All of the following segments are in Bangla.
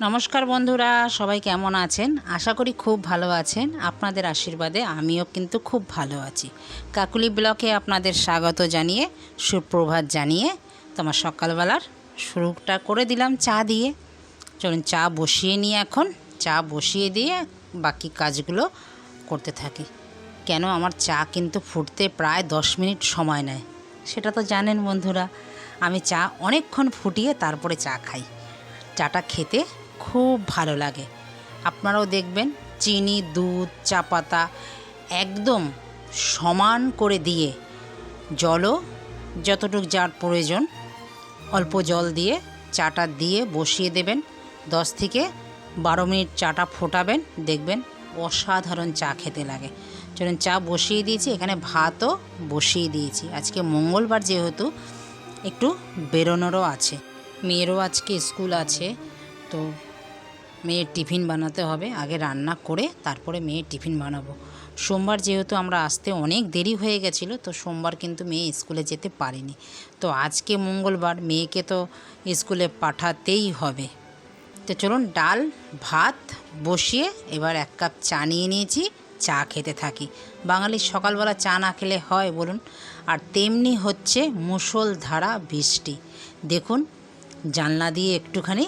নমস্কার বন্ধুরা, সবাই কেমন আছেন? আশা করি খুব ভালো আছেন। আপনাদের আশীর্বাদে আমিও কিন্তু খুব ভালো আছি। কাকুলি ব্লকে আপনাদের স্বাগত জানিয়ে, সুপ্রভাত জানিয়ে তোমার সকালবেলার শুরুটা করে দিলাম চা দিয়ে। চলুন, চা বসিয়ে নিয়ে এখন। চা বসিয়ে দিয়ে বাকি কাজগুলো করতে থাকি। কেন আমার চা কিন্তু ফুটতে প্রায় দশ মিনিট সময় নেয়? সেটা তো জানেন বন্ধুরা, আমি চা অনেকক্ষণ ফুটিয়ে তারপরে চা খাই। চাটা খেতে খুব ভালো লাগে। আপনারাও দেখবেন চিনি, দুধ, চা পাতা একদম সমান করে দিয়ে জলও যতটুকু যার প্রয়োজন অল্প জল দিয়ে চাটা দিয়ে বসিয়ে দেবেন। দশ থেকে বারো মিনিট চাটা ফোটাবেন, দেখবেন অসাধারণ চা খেতে লাগে। চলুন চা বসিয়ে দিয়েছি, এখানে ভাতও বসিয়ে দিয়েছি। আজকে মঙ্গলবার যেহেতু একটু বেরোনোরও আছে, মেয়েরও আজকে স্কুল আছে, তো মেয়ের টিফিন বানাতে হবে, আগে রান্না করে তারপরে মেয়ের টিফিন বানাবো। সোমবার যেহেতু আমরা আসতে অনেক দেরি হয়ে গেছিল, তো সোমবার কিন্তু মেয়ে স্কুলে যেতে পারেনি। তো আজকে মঙ্গলবার মেয়েকে তো স্কুলে পাঠাতেই হবে। তো চলুন ডাল, ভাত বসিয়ে এবার এক কাপ চা নিয়ে নিয়েছি, চা খেতে থাকি। বাঙালির সকালবেলা চা না খেলে হয় বলুন। আর তেমনি হচ্ছে মুষলধারা বৃষ্টি। দেখুন, জানলা দিয়ে একটুখানি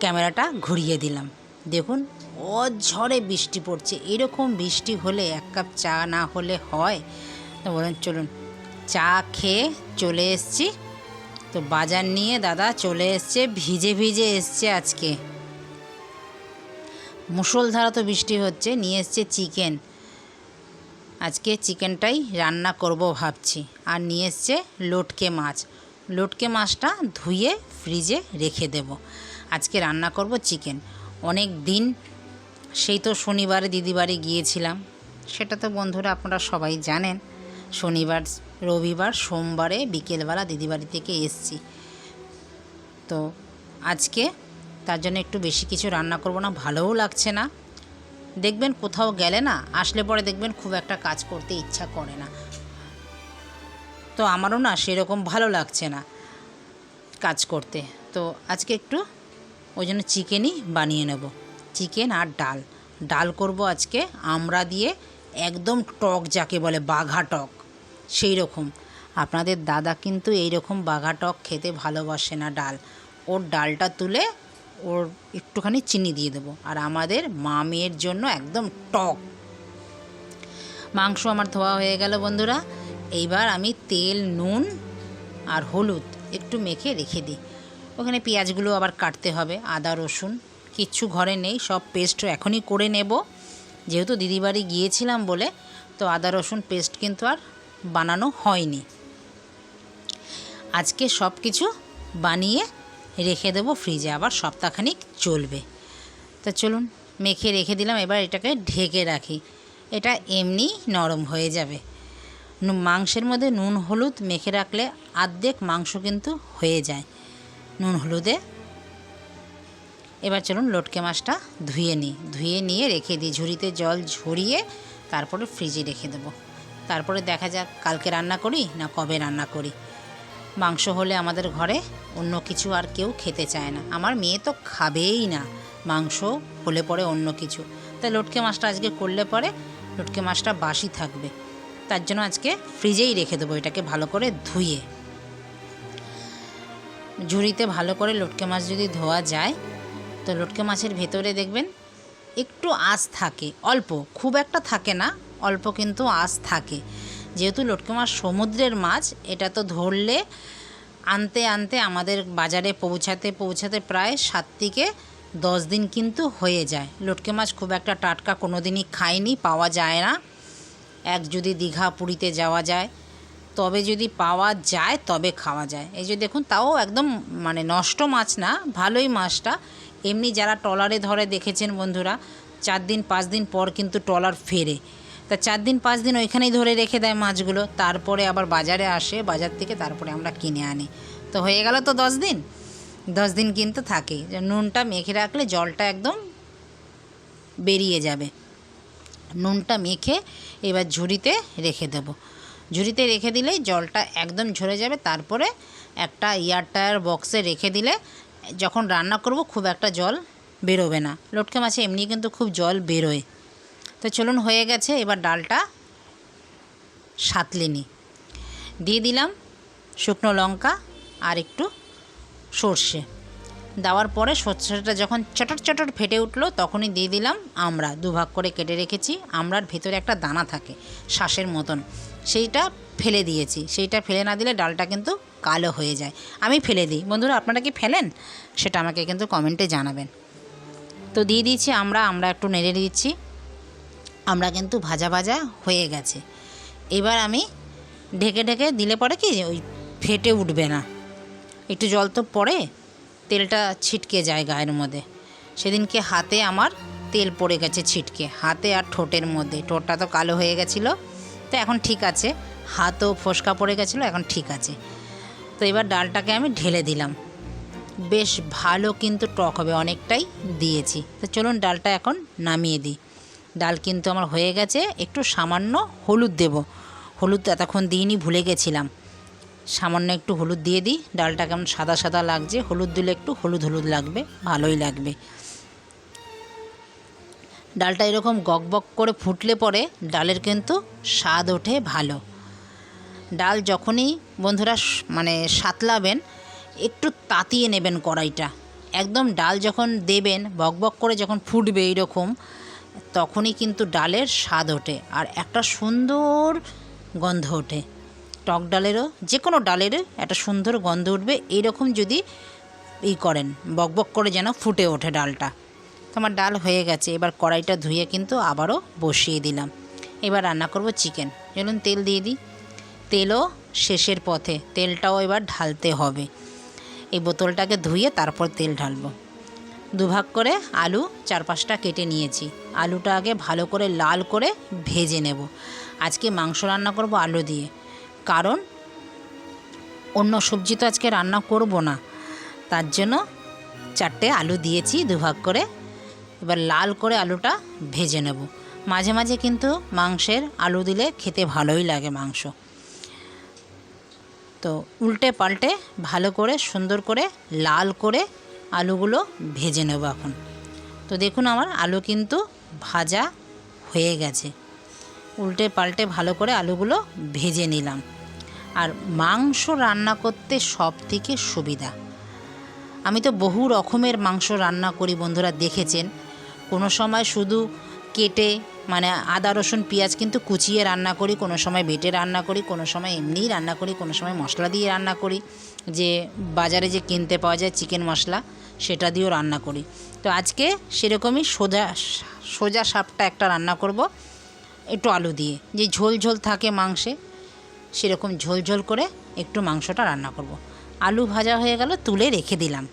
ক্যামেরাটা ঘুরিয়ে দিলাম। দেখুন অঝড়ে বৃষ্টি পড়ছে। এরকম বৃষ্টি হলে এক কাপ চা না হলে হয়। তো বলেন, চলুন, চা খেয়ে চলে এসছি। তো বাজার নিয়ে দাদা চলে এসছে, ভিজে ভিজে এসছে আজকে। মুষলধারা তো বৃষ্টি হচ্ছে, নিয়ে এসছে চিকেন। আজকে চিকেনটাই রান্না করব ভাবছি। আর নিয়ে এসছে লটকে মাছ। লটকে মাছটা ধুয়ে ফ্রিজে রেখে দেব। আজকে রান্না করব চিকেন। অনেক দিন সেই তো শনিবারে দিদি বাড়ি গিয়েছিলাম। সেটা তো বন্ধুরা আপনারা সবাই জানেন। শনিবার, রবিবার, সোমবারে বিকেলবেলা দিদি বাড়ি থেকে এসছি। তো আজকে তার জন্য একটু বেশি কিছু রান্না করব না, ভালোও লাগছে না। দেখবেন কোথাও গেলে না, আসলে পরে দেখবেন খুব একটা কাজ করতে ইচ্ছা করে না। তো আমারও না সেরকম ভালো লাগছে না কাজ করতে। তো আজকে একটু ওই জন্য চিকেনই বানিয়ে নেব। চিকেন আর ডাল। ডাল করব আজকে আমরা দিয়ে একদম টক যাকে বলে বাঘা টক, সেই রকম। আপনাদের দাদা কিন্তু এই রকম বাঘা টক খেতে ভালোবাসে না ডাল। ওর ডালটা তুলে ওর একটুখানি চিনি দিয়ে দেবো আর আমাদের মা মেয়ের জন্য একদম টক। মাংস আমার ধোয়া হয়ে গেল বন্ধুরা। এইবার আমি তেল, নুন আর হলুদ একটু মেখে রেখে দিই। ওখানে পেঁয়াজগুলো আবার কাটতে হবে, আদা, রসুন, কিচ্ছু ঘরে নেই, সব পেস্ট এখনই করে নেব। যেহেতু দিদিবাড়ি গিয়েছিলাম বলে, তো আদা, রসুন পেস্ট কিন্তু আর বানানো হয়নি। আজকে সব কিছু বানিয়ে রেখে দেবো ফ্রিজে আবার সপ্তাহখানিক চলবে। তা চলুন, মেখে রেখে দিলাম, এবার এটাকে ঢেকে রাখি। এটা এমনি নরম হয়ে যাবে। মাংসের মধ্যে নুন, হলুদ মেখে রাখলে আর্ধেক মাংস কিন্তু হয়ে যায়। নুন হলুদে। এবার চলুন লটকে মাছটা ধুয়ে নিই। ধুয়ে নিয়ে রেখে দিই। ঝুড়িতে জল ঝরিয়ে তারপরে ফ্রিজে রেখে দেবো। তারপরে দেখা যাক কালকে রান্না করি না কবে রান্না করি। মাংস হলে আমাদের ঘরে অন্য কিছু আর কেউ খেতে চায় না। আমার মেয়ে তো খাবেই না। মাংস হলে পরে অন্য কিছু। তাই লটকে মাছটা আজকে করলে পরে লটকে মাছটা বাসি থাকবে। তার জন্য আজকে ফ্রিজেই রেখে দেবো। এটাকে ভালো করে ধুয়ে। ঝুড়িতে ভালো করে লটকে মাছ যদি ধোয়া যায়, তো লটকে মাছের ভেতরে দেখবেন একটু আঁশ থাকে, অল্প, খুব একটা থাকে না, অল্প কিন্তু আঁশ থাকে। যেহেতু লটকে মাছ সমুদ্রের মাছ, এটা তো ধরলে আনতে আনতে আমাদের বাজারে পৌঁছাতে পৌঁছাতে প্রায় সাত থেকে দশ দিন কিন্তু হয়ে যায়। লটকে মাছ খুব একটা টাটকা কোনো দিনই খাইনি, পাওয়া যায় না। এক যদি দীঘা পুরীতে যাওয়া যায় তবে যদি পাওয়া যায়, তবে খাওয়া যায়। এই যে দেখুন, তাও একদম মানে নষ্ট মাছ না, ভালোই মাছটা। এমনি যারা ট্রলারে ধরে দেখেছেন বন্ধুরা, চার দিন, পাঁচ দিন পর কিন্তু ট্রলার ফেরে। তা চার দিন, পাঁচ দিন ওইখানেই ধরে রেখে দেয় মাছগুলো, তারপরে আবার বাজারে আসে, বাজার থেকে তারপরে আমরা কিনে আনি। তো হয়ে গেল তো দশ দিন? দশ দিন কিন্তু থাকেই যে নুনটা মেখে রাখলে জলটা একদম বেরিয়ে যাবে। নুনটা মেখে এবার ঝুড়িতে রেখে দেব। ঝুড়িতে রেখে দিলেই জলটা একদম ঝরে যাবে। তারপরে একটা এয়ার টায়ার বক্সে রেখে দিলে যখন রান্না করব খুব একটা জল বেরোবে না। লটকে মাছে এমনি কিন্তু খুব জল বেরোয়। তো চলুন হয়ে গেছে এবার ডালটা সাতলে দিয়ে দিলাম শুকনো লঙ্কা আর একটু সর্ষে। দেওয়ার পরে সর্ষেটা যখন চটর চটর ফেটে উঠল তখনই দিয়ে দিলাম আমরা দুভাগ করে কেটে রেখেছি। আমরার ভেতরে একটা দানা থাকে শ্বাসের মতন। সেইটা ফেলে দিয়েছি। সেইটা ফেলে না দিলে ডালটা কিন্তু কালো হয়ে যায়। আমি ফেলে দিই। বন্ধুরা, আপনারা কি ফেলেন? সেটা আমাকে কিন্তু কমেন্টে জানাবেন। তো দিয়ে দিয়েছি আমরা আমরা একটু নেড়ে দিচ্ছি। আমরা কিন্তু ভাজা ভাজা হয়ে গেছে। এবার আমি ঢেকে ঢেকে দিলে পরে কি ওই ফেটে উঠবে না। একটু জল তো পড়ে, তেলটা ছিটকে যায় গায়ের মধ্যে। সেদিনকে হাতে আমার তেল পড়ে গেছে ছিটকে। হাতে আর ঠোঁটের মধ্যে। ঠোঁটটা তো কালো হয়ে গেছিল। তো এখন ঠিক আছে। হাতও ফোসকা পড়ে গেছিল, এখন ঠিক আছে। তো এবার ডালটাকে আমি ঢেলে দিলাম। বেশ ভালো কিন্তু টক হবে, অনেকটাই দিয়েছি। তো চলুন ডালটা এখন নামিয়ে দিই। ডাল কিন্তু আমার হয়ে গেছে, একটু সামান্য হলুদ দেব। হলুদ এতক্ষণ দিইনি, ভুলে গেছিলাম। সামান্য একটু হলুদ দিয়ে দিই। ডালটা কেমন সাদা সাদা লাগছে, হলুদ দিলে একটু হলুদ হলুদ লাগবে, ভালোই লাগবে। ডালটা এরকম গকবক করে ফুটলে পরে ডালের কিন্তু স্বাদ ওঠে ভালো। ডাল যখনই বন্ধুরা মানে সাতলাবেন, একটু তাতিয়ে নেবেন কড়াইটা। একদম ডাল যখন দেবেন বকবক করে যখন ফুটবে এইরকম তখনই কিন্তু ডালের স্বাদ ওঠে আর একটা সুন্দর গন্ধ ওঠে। টক ডালেরও যে কোনো ডালের একটা সুন্দর গন্ধ উঠবে। এইরকম যদি ই করেন বকবক করে যেন ফুটে ওঠে ডালটা। তো আমার ডাল হয়ে গেছে, এবার কড়াইটা ধুয়ে কিন্তু আবারও বসিয়ে দিলাম। এবার রান্না করব চিকেন। চলুন তেল দিয়ে দিই। তেলও শেষের পথে, তেলটাও এবার ঢালতে হবে। এই বোতলটাকে ধুয়ে তারপর তেল ঢালবো। দুভাগ করে আলু চার পাঁচটা কেটে নিয়েছি। আলুটা আগে ভালো করে লাল করে ভেজে নেব। আজকে মাংস রান্না করব আলু দিয়ে। কারণ অন্য সবজি তো আজকে রান্না করব না। তার জন্য চারটে আলু দিয়েছি, দুভাগ করে এবার লাল করে আলুটা ভেজে নেব। মাঝে মাঝে কিন্তু মাংসের আলু দিলে খেতে ভালোই লাগে মাংস। তো উল্টে পাল্টে ভালো করে, সুন্দর করে লাল করে আলুগুলো ভেজে নেব এখন। তো দেখুন আমার আলু কিন্তু ভাজা হয়ে গেছে। উল্টে পাল্টে ভালো করে আলুগুলো ভেজে নিলাম। আর মাংস রান্না করতে সব থেকে সুবিধা। আমি তো বহু রকমের মাংস রান্না করি বন্ধুরা দেখেছেন। কোনো সময় শুধু কেটে মানে আদা, রসুন, পেঁয়াজ কিন্তু কুচিয়ে রান্না করি, কোনো সময় বেটে রান্না করি, কোনো সময় এমনিই রান্না করি, কোনো সময় মশলা দিয়ে রান্না করি। যে বাজারে যে কিনতে পাওয়া যায় চিকেন মশলা, সেটা দিয়েও রান্না করি। তো আজকে সেরকমই সোজা সোজা সাপটা একটা রান্না করব, একটু আলু দিয়ে। যে ঝোল ঝোল থাকে মাংসে, সেরকম ঝোল ঝোল করে একটু মাংসটা রান্না করব। আলু ভাজা হয়ে গেল, তুলে রেখে দিলাম।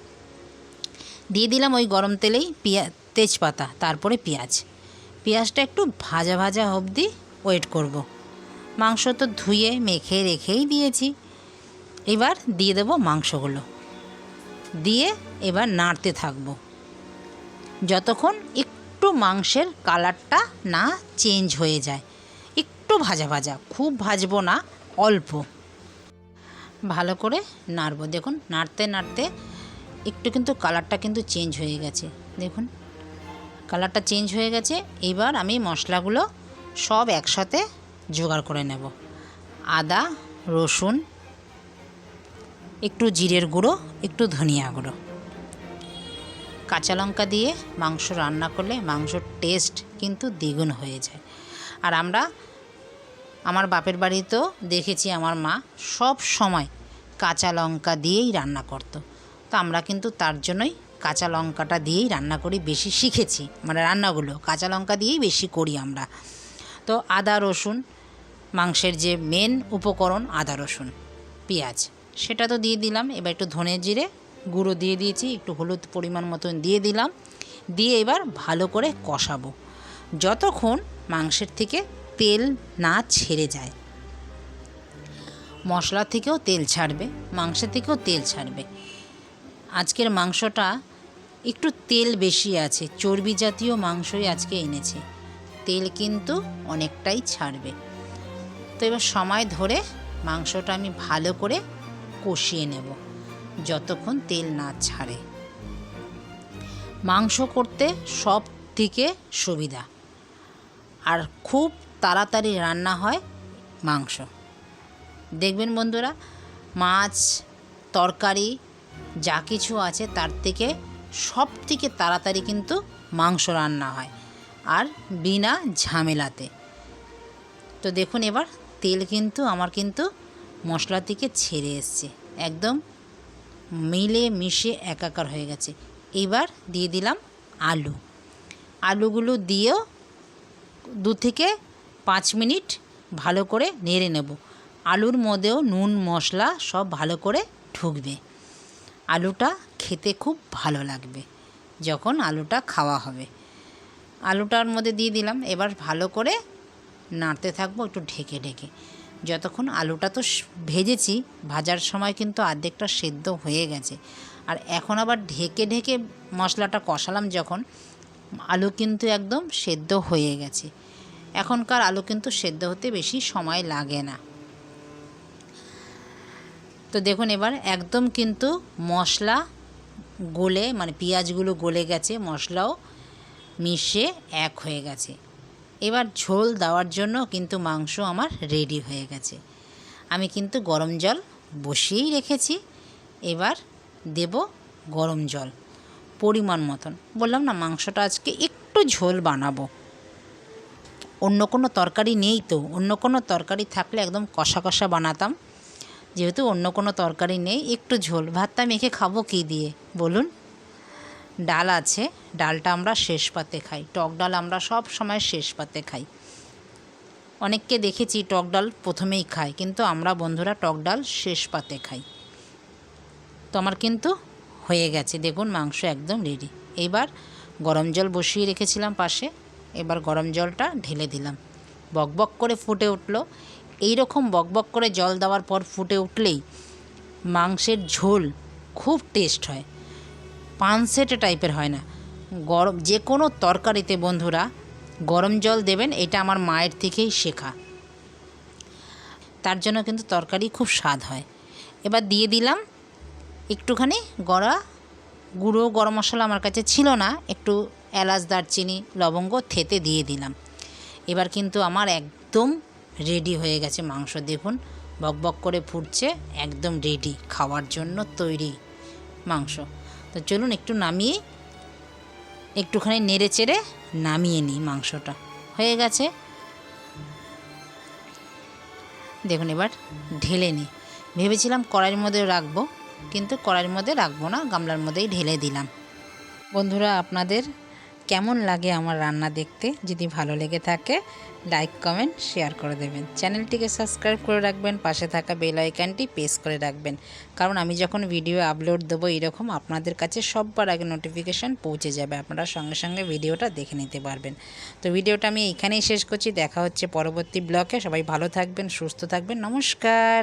দিয়ে দিলাম ওই গরম তেলেই পেঁয়া তেজপাতা, তারপরে পেঁয়াজ। পেঁয়াজটা একটু ভাজা ভাজা অবধি ওয়েট করব। মাংস তো ধুয়ে, মেখে, রেখেই দিয়েছি। এবার দিয়ে দেবো মাংসগুলো। দিয়ে এবার নাড়তে থাকব। যতক্ষণ একটু মাংসের কালারটা না চেঞ্জ হয়ে যায়। একটু ভাজা ভাজা, খুব ভাজবো না, অল্প। ভালো করে নাড়বো। দেখুন, নাড়তে নাড়তে একটু কিন্তু কালারটা কিন্তু চেঞ্জ হয়ে গেছে। দেখুন। কালারটা চেঞ্জ হয়ে গেছে, এবার আমি মশলাগুলো সব একসাথে জোগাড় করে নেব। আদা, রসুন, একটু জিরের গুঁড়ো, একটু ধনিয়া গুঁড়ো। কাঁচা লঙ্কা দিয়ে মাংস রান্না করলে মাংসর টেস্ট কিন্তু দ্বিগুণ হয়ে যায়। আর আমরা, আমার বাপের বাড়িতেও দেখেছি আমার মা সব সময় কাঁচা লঙ্কা দিয়েই রান্না করতো। তো আমরা কিন্তু তার জন্যই কাঁচা লঙ্কাটা দিয়েই রান্না করি, বেশি শিখেছি। মানে রান্নাগুলো, কাঁচা লঙ্কা দিয়েই বেশি করি আমরা। তো আদা, রসুন, মাংসের যে মেন উপকরণ আদা, রসুন, পেঁয়াজ, সেটা তো দিয়ে দিলাম। এবার একটু ধনে জিরে গুঁড়ো দিয়ে দিয়েছি, একটু হলুদ পরিমাণ মতন দিয়ে দিলাম। দিয়ে এবার ভালো করে কষাবো। যতক্ষণ মাংসের থেকে তেল না ছেড়ে যায়। মশলা থেকেও তেল ছাড়বে, মাংসের থেকেও তেল ছাড়বে। আজকের মাংসটা একটু তেল বেশি আছে, চর্বি জাতীয় মাংসই আজকে এনেছে। তেল কিন্তু অনেকটাই ছাড়বে। তো এবার সময় ধরে মাংসটা আমি ভালো করে কষিয়ে নেব, যতক্ষণ তেল না ছাড়ে। মাংস করতে সব থেকে সুবিধা, আর খুব তাড়াতাড়ি রান্না হয় মাংস। দেখবেন বন্ধুরা, মাছ, তরকারি যা কিছু আছে তার থেকে সব থেকে তাড়াতাড়ি কিন্তু মাংস রান্না হয় আর বিনা ঝামেলাতে। তো দেখুন এবার তেল কিন্তু আমার কিন্তু মশলা থেকে ছেড়ে এসছে, একদম মিলে মিশে একাকার হয়ে গেছে। এবার দিয়ে দিলাম আলু। আলুগুলো দিয়েও দু থেকে পাঁচ মিনিট ভালো করে নেড়ে নেব। আলুর মধ্যেও নুন, মশলা সব ভালো করে ঢুকবে। আলুটা খেতে খুব ভালো লাগবে যখন আলুটা খাওয়া হবে। আলুটার মধ্যে দিয়ে দিলাম। এবার ভালো করে নাড়তে থাকব, একটু ঢেকে ঢেকে। যতক্ষণ আলুটা তো ভেজেছি, ভাজার সময় কিন্তু অর্ধেকটা সেদ্ধ হয়ে গেছে। আর এখন আবার ঢেকে ঢেকে মশলাটা কষালাম যখন, আলু কিন্তু একদম সেদ্ধ হয়ে গেছে। এখনকার আলু কিন্তু সেদ্ধ হতে বেশি সময় লাগে না। তো দেখুন এবার একদম কিন্তু মশলা গলে মানে পেঁয়াজগুলো গলে গেছে, মশলাও মিশে এক হয়ে গেছে। এবার ঝোল দেওয়ার জন্য কিন্তু মাংস আমার রেডি হয়ে গেছে। আমি কিন্তু গরম জল বসিয়েই রেখেছি। এবার দেব গরম জল পরিমাণ মতন। বললাম না, মাংসটা আজকে একটু ঝোল বানাবো। অন্য কোনো তরকারি নেই তো, অন্য কোনো তরকারি থাকলে একদম কষা কষা বানাতাম। যেহেতু অন্য কোনো তরকারি নেই, একটু ঝোল। ভাতটা মেখে খাব কী দিয়ে? বলুন। ডাল আছে, ডালটা আমরা শেষ পাতে খাই। টক ডাল আমরা সব সময় শেষ পাতে খাই। অনেককে দেখেছি টক ডাল প্রথমেই খায়, কিন্তু আমরা বন্ধুরা টক ডাল শেষ পাতে খাই। তো আমার কিন্তু হয়ে গেছে। দেখুন, মাংস একদম রেডি এবার গরম জল বসিয়ে রেখেছিলাম পাশে। এবার গরম জলটা ঢেলে দিলাম। বকবক করে ফুটে উঠল। এই রকম বকবক করে জল দেওয়ার পর ফুটে উঠলেই মাংসের ঝোল খুব টেস্ট হয়। পানসেটে টাইপের হয় না। গরম যে কোনো তরকারিতে বন্ধুরা গরম জল দেবেন, এটা আমার মায়ের থেকেই শেখা। তার জন্য কিন্তু তরকারি খুব স্বাদ হয়। এবার দিয়ে দিলাম একটুখানি গড়া গুঁড়ো, গরম মশলা আমার কাছে ছিল না, একটু এলাচ, দারচিনি, লবঙ্গ থেতে দিয়ে দিলাম। এবার কিন্তু আমার একদম রেডি হয়ে গেছে মাংস দেখুন। বকবক করে ফুটছে, একদম রেডি খাওয়ার জন্য তৈরি মাংস। তো চলুন একটু নামিয়ে, একটুখানি নেড়ে চেড়ে নামিয়ে নিই মাংসটা। হয়ে গেছে। দেখুন এবার ঢেলে নিই। ভেবেছিলাম কড়াইয়ের মধ্যে রাখব, কিন্তু কড়াইয়ের মধ্যে রাখব না, গামলার মধ্যেই ঢেলে দিলাম। বন্ধুরা, আপনাদের কেমন লাগে আমার রান্না দেখতে? যদি ভালো লেগে থাকে লাইক কমেন্ট শেয়ার করে দেবেন। চ্যানেলটিকে সাবস্ক্রাইব করে রাখবেন, পাশে থাকা বেল আইকনটি প্রেস করে রাখবেন। কারণ আমি যখন ভিডিও আপলোড দেবো এরকম, আপনাদের কাছে সববার আগে নোটিফিকেশান পৌঁছে যাবে। আপনারা সঙ্গে সঙ্গে ভিডিওটা দেখে নিতে পারবেন। তো ভিডিওটা আমি এখানেই শেষ করছি। দেখা হচ্ছে পরবর্তী ব্লকে সবাই ভালো থাকবেন, সুস্থ থাকবেন। নমস্কার!